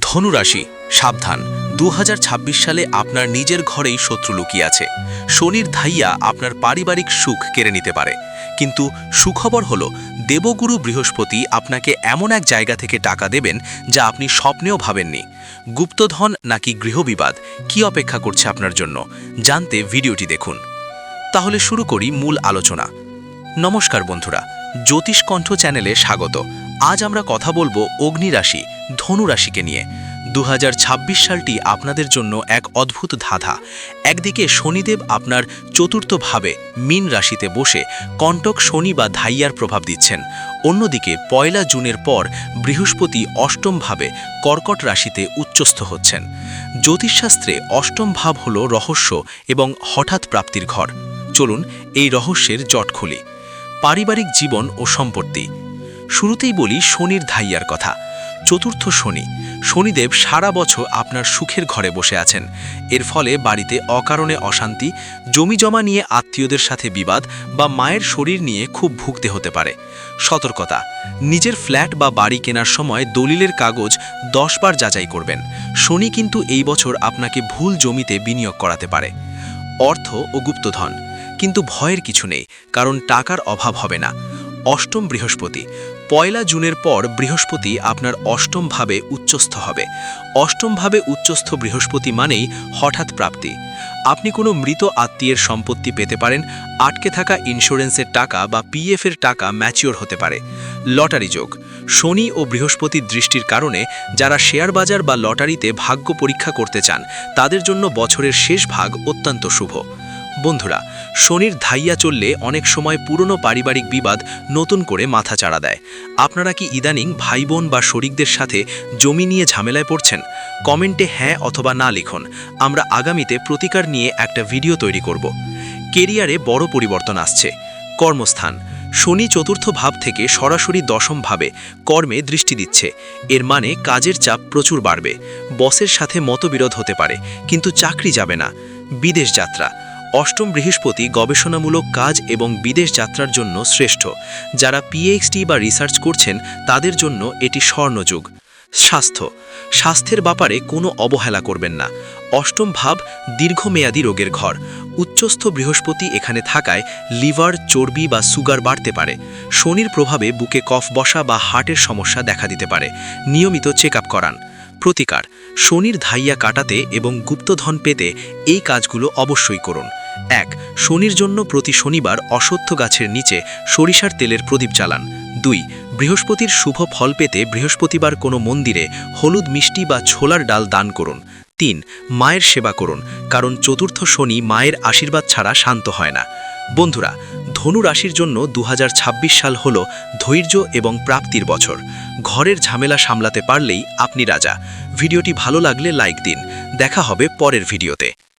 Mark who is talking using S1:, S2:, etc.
S1: ধনুরাশি, সাবধান। দু হাজার ছাব্বিশ সালে আপনার নিজের ঘরেই শত্রু লুকিয়ে আছে। শনির ধাইয়া আপনার পারিবারিক সুখ কেড়ে নিতে পারে। কিন্তু সুখবর হল, দেবগুরু বৃহস্পতি আপনাকে এমন এক জায়গা থেকে টাকা দেবেন যা আপনি স্বপ্নেও ভাবেননি। গুপ্তধন নাকি গৃহবিবাদ? কি অপেক্ষা করছে আপনার জন্য? জানতে ভিডিওটি দেখুন। তাহলে শুরু করি মূল আলোচনা। নমস্কার বন্ধুরা জ্যোতিষ কণ্ঠ চ্যানেলে স্বাগত। আজ আমরা কথা বলব অগ্নিরাশি ধনুরাশিকে নিয়ে। দু হাজার ছাব্বিশ সালটি আপনাদের জন্য এক অদ্ভুত ধাঁধা। একদিকে শনিদেব আপনার চতুর্থভাবে মীন রাশিতে বসে কণ্টক শনি বা ধাইয়ার প্রভাব দিচ্ছেন। অন্যদিকে পয়লা জুনের পর বৃহস্পতি অষ্টমভাবে কর্কট রাশিতে উচ্চস্থ হচ্ছেন। জ্যোতিষশাস্ত্রে অষ্টম ভাব হল রহস্য এবং হঠাৎ প্রাপ্তির ঘর। চলুন এই রহস্যের জট খুলি। পারিবারিক জীবন ও সম্পত্তি। শুরুতেই বলি শনির ধাইয়ার কথা। চতুর্থ শনি। শনিদেব সারা বছর আপনার সুখের ঘরে বসে আছেন। এর ফলে বাড়িতে অকারণে অশান্তি, জমিজমা নিয়ে আত্মীয়দের সাথে বিবাদ বা মায়ের শরীর নিয়ে খুব ভুগতে হতে পারে। সতর্কতা, নিজের ফ্ল্যাট বা বাড়ি কেনার সময় দলিলের কাগজ দশবার যাচাই করবেন। শনি কিন্তু এই বছর আপনাকে ভুল জমিতে বিনিয়োগ করাতে পারে। অর্থ ও গুপ্তধন, কিন্তু ভয়ের কিছু নেই, কারণ টাকার অভাব হবে না। অষ্টম বৃহস্পতি পয়লা জুনের পর বৃহস্পতি আপনার অষ্টমভাবে উচ্চস্থ হবে। অষ্টমভাবে উচ্চস্থ বৃহস্পতি মানেই হঠাৎ প্রাপ্তি। আপনি কোনো মৃত আত্মীয়ের সম্পত্তি পেতে পারেন, আটকে থাকা ইন্স্যুরেন্সের টাকা বা পিএফের টাকা ম্যাচিওর হতে পারে। লটারি যোগ। শনি ও বৃহস্পতির দৃষ্টির কারণে যারা শেয়ার বাজার বা লটারিতে ভাগ্য পরীক্ষা করতে চান, তাদের জন্য বছরের শেষ ভাগ অত্যন্ত শুভ। বন্ধুরা, শনির ধাইয়া চললে অনেক সময় পুরনো পারিবারিক বিবাদ নতুন করে মাথা চাড়া দেয়। আপনারা কি ইদানিং ভাই বোন বা শরিকদের সাথে জমি নিয়ে ঝামেলায় পড়ছেন? কমেন্টে হ্যাঁ অথবা না লিখুন। আমরা আগামীতে প্রতিকার নিয়ে একটা ভিডিও তৈরি করব। কেরিয়ারে বড় পরিবর্তন আসছে। কর্মস্থান। শনি চতুর্থ ভাব থেকে সরাসরি দশম ভাবে কর্মে দৃষ্টি দিচ্ছে। এর মানে কাজের চাপ প্রচুর বাড়বে। বসের সাথে মতবিরোধ হতে পারে, কিন্তু চাকরি যাবে না। বিদেশ যাত্রা। অষ্টম বৃহস্পতি গবেষণামূলক কাজ এবং বিদেশ যাত্রার জন্য শ্রেষ্ঠ। যারা পিএইচডি বা রিসার্চ করছেন, তাদের জন্য এটি স্বর্ণযুগ। স্বাস্থ্য। স্বাস্থ্যের ব্যাপারে কোনো অবহেলা করবেন না। অষ্টম ভাব, দীর্ঘমেয়াদী রোগের ঘর। উচ্চস্থ বৃহস্পতি এখানে থাকায় লিভার, চর্বি বা সুগার বাড়তে পারে। শনির প্রভাবে বুকে কফ বসা বা হার্টের সমস্যা দেখা দিতে পারে। নিয়মিত চেক করান। প্রতিকার, শনির ধাইয়া কাটাতে এবং গুপ্তধন পেতে এই কাজগুলো অবশ্যই করুন। এক, শনির জন্য প্রতি শনিবার অশ্বত্থ গাছের নিচে সরিষার তেলের প্রদীপ জ্বালান। দুই, বৃহস্পতির শুভ ফল পেতে বৃহস্পতিবার কোনো মন্দিরে হলুদ মিষ্টি বা ছোলার ডাল দান করুন। তিন, মায়ের সেবা করুন, কারণ চতুর্থ শনি মায়ের আশীর্বাদ ছাড়া শান্ত হয় না। বন্ধুরা, ধনু রাশির জন্য দু হাজার ছাব্বিশ সাল হল ধৈর্য এবং প্রাপ্তির বছর। ঘরের ঝামেলা সামলাতে পারলেই আপনি রাজা। ভিডিওটি ভালো লাগলে লাইক দিন। দেখা হবে পরের ভিডিওতে।